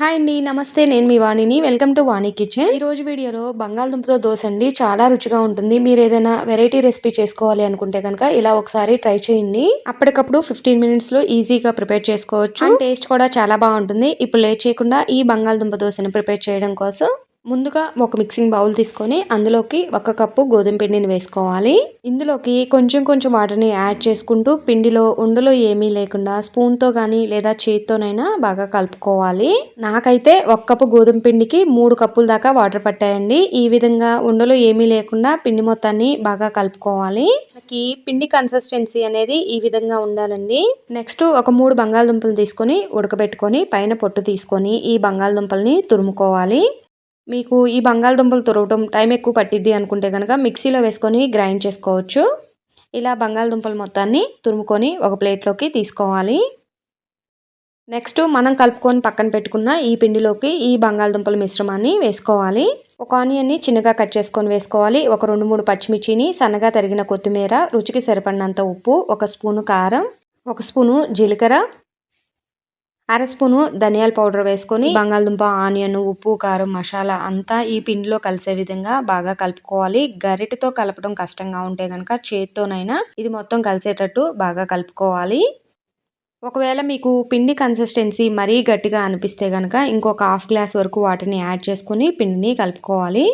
Hi అండి నమస్తే నేను మీ వాణిని. వెల్కమ్ టు వాణి కిచెన్ ఈ రోజు వీడియోలో బంగాళదుంపతో దోశ అండి చాలా రుచిగా ఉంటుంది. మీరు ఏదైనా వెరైటీ రెసిపీ చేసుకోవాలి అనుకుంటే కనుక ఇలా ఒకసారి ట్రై చేయండి. అప్పటికప్పుడు ఫిఫ్టీన్ మినిట్స్లో ఈజీగా ప్రిపేర్ చేసుకోవచ్చు. టేస్ట్ కూడా చాలా బాగుంటుంది. ఇప్పుడు లేట్ చేయకుండా ఈ బంగాళదుంప దోశని ప్రిపేర్ చేయడం కోసం ముందుగా ఒక మిక్సింగ్ బౌల్ తీసుకొని అందులోకి ఒక కప్పు గోధుమ పిండిని వేసుకోవాలి. ఇందులోకి కొంచెం కొంచెం వాటర్ని యాడ్ చేసుకుంటూ పిండిలో ఉండలు ఏమీ లేకుండా స్పూన్తో కానీ లేదా చేతితోనైనా బాగా కలుపుకోవాలి. నాకైతే ఒక కప్పు గోధుమ పిండికి మూడు కప్పుల దాకా వాటర్ పట్టాయండి. ఈ విధంగా ఉండలు ఏమీ లేకుండా పిండి మొత్తాన్ని బాగా కలుపుకోవాలి. మనకి పిండి కన్సిస్టెన్సీ అనేది ఈ విధంగా ఉండాలండి. నెక్స్ట్ ఒక మూడు బంగాళదుంపలు తీసుకొని ఉడకబెట్టుకొని పైన పొట్టు తీసుకొని ఈ బంగాళదుంపల్ని తురుముకోవాలి. మీకు ఈ బంగాళదుంపలు తురవటం టైం ఎక్కువ పట్టిద్ది అనుకుంటే కనుక మిక్సీలో వేసుకొని గ్రైండ్ చేసుకోవచ్చు. ఇలా బంగాళదుంపలు మొత్తాన్ని తురుముకొని ఒక ప్లేట్లోకి తీసుకోవాలి. నెక్స్ట్ మనం కలుపుకొని పక్కన పెట్టుకున్న ఈ పిండిలోకి ఈ బంగాళదుంపల మిశ్రమాన్ని వేసుకోవాలి. ఒక ఆనియన్ని చిన్నగా కట్ చేసుకొని వేసుకోవాలి. ఒక రెండు మూడు పచ్చిమిర్చిని సన్నగా తరిగిన కొత్తిమీర రుచికి సరిపడినంత ఉప్పు ఒక స్పూను కారం ఒక స్పూను జీలకర్ర అర స్పూను ధనియాల పౌడర్ వేసుకొని బంగాళదుంప ఆనియన్ ఉప్పు కారం మసాలా అంతా ఈ పిండిలో కలిసే విధంగా బాగా కలుపుకోవాలి. గరిటతో కలపడం కష్టంగా ఉంటే కనుక చేత్తోనైనా ఇది మొత్తం కలిసేటట్టు బాగా కలుపుకోవాలి. ఒకవేళ మీకు పిండి కన్సిస్టెన్సీ మరీ గట్టిగా అనిపిస్తే కనుక ఇంకొక హాఫ్ గ్లాస్ వరకు వాటిని యాడ్ చేసుకుని పిండిని కలుపుకోవాలి.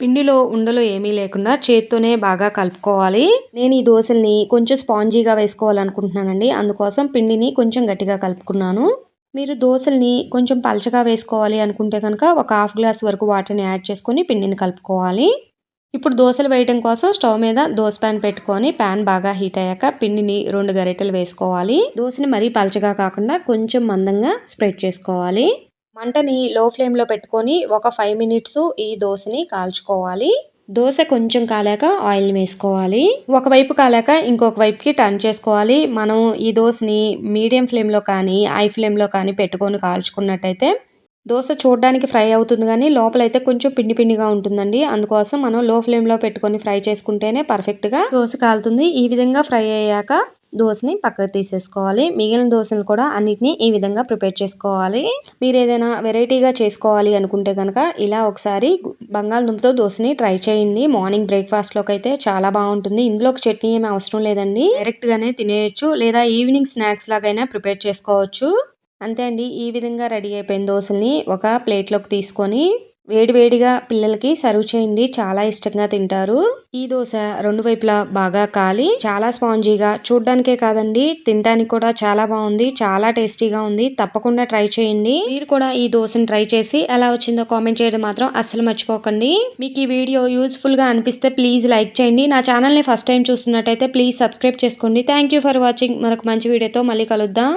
పిండిలో ఉండలు ఏమీ లేకుండా చేత్తోనే బాగా కలుపుకోవాలి. నేను ఈ దోశల్ని కొంచెం స్పాంజీగా వేసుకోవాలనుకుంటున్నానండి. అందుకోసం పిండిని కొంచెం గట్టిగా కలుపుకున్నాను. మీరు దోశల్ని కొంచెం పలచగా వేసుకోవాలి అనుకుంటే కనుక ఒక హాఫ్ గ్లాస్ వరకు వాటర్ని యాడ్ చేసుకొని పిండిని కలుపుకోవాలి. ఇప్పుడు దోశలు వేయడం కోసం స్టవ్ మీద దోశ ప్యాన్ పెట్టుకొని ప్యాన్ బాగా హీట్ అయ్యాక పిండిని రెండు గరిటెలు వేసుకోవాలి. దోశని మరీ పలచగా కాకుండా కొంచెం మందంగా స్ప్రెడ్ చేసుకోవాలి. మంటని లో ఫ్లేమ్లో పెట్టుకొని ఒక ఫైవ్ మినిట్స్ ఈ దోశని కాల్చుకోవాలి. దోశ కొంచెం కాలాక ఆయిల్ వేసుకోవాలి. ఒకవైపు కాలాక ఇంకొక వైపుకి టర్న్ చేసుకోవాలి. మనం ఈ దోశని మీడియం ఫ్లేమ్లో కానీ హై ఫ్లేమ్లో కానీ పెట్టుకొని కాల్చుకున్నట్టయితే దోశ చూడడానికి ఫ్రై అవుతుంది కానీ లోపలైతే కొంచెం పిండి పిండిగా ఉంటుందండి. అందుకోసం మనం లో ఫ్లేమ్లో పెట్టుకొని ఫ్రై చేసుకుంటేనే పర్ఫెక్ట్గా దోశ కాలుతుంది. ఈ విధంగా ఫ్రై అయ్యాక దోశని పక్కకు తీసేసుకోవాలి. మిగిలిన దోశలు కూడా అన్నిటినీ ఈ విధంగా ప్రిపేర్ చేసుకోవాలి. మీరు ఏదైనా వెరైటీగా చేసుకోవాలి అనుకుంటే కనుక ఇలా ఒకసారి బంగాళదుంపతో దోశని ట్రై చేయండి. మార్నింగ్ బ్రేక్ఫాస్ట్లోకి అయితే చాలా బాగుంటుంది. ఇందులో చట్నీ ఏమి అవసరం లేదండి. డైరెక్ట్గానే తినేయచ్చు. లేదా ఈవినింగ్ స్నాక్స్ లాగైనా ప్రిపేర్ చేసుకోవచ్చు. అంతే అండి. ఈ విధంగా రెడీ అయిపోయిన దోశల్ని ఒక ప్లేట్లోకి తీసుకొని వేడివేడిగా పిల్లలకి సర్వ్ చేయండి. చాలా ఇష్టంగా తింటారు. ఈ దోశ రెండు వైపులా బాగా కాలి చాలా స్పాంజీగా చూడ్డానికే కాదండి తినడానికి కూడా చాలా బాగుంది చాలా టేస్టీగా ఉంది. తప్పకుండా ట్రై చేయండి. మీరు కూడా ఈ దోశని ట్రై చేసి ఎలా వచ్చిందో కామెంట్ చేయడం మాత్రం అస్సలు మర్చిపోకండి. మీకు ఈ వీడియో యూస్ఫుల్గా అనిపిస్తే ప్లీజ్ లైక్ చేయండి. నా ఛానల్ని ఫస్ట్ టైం చూస్తున్నట్టయితే ప్లీజ్ సబ్స్క్రైబ్ చేసుకోండి. Thank for watching. మరొక మంచి వీడియోతో మళ్ళీ కలుద్దాం.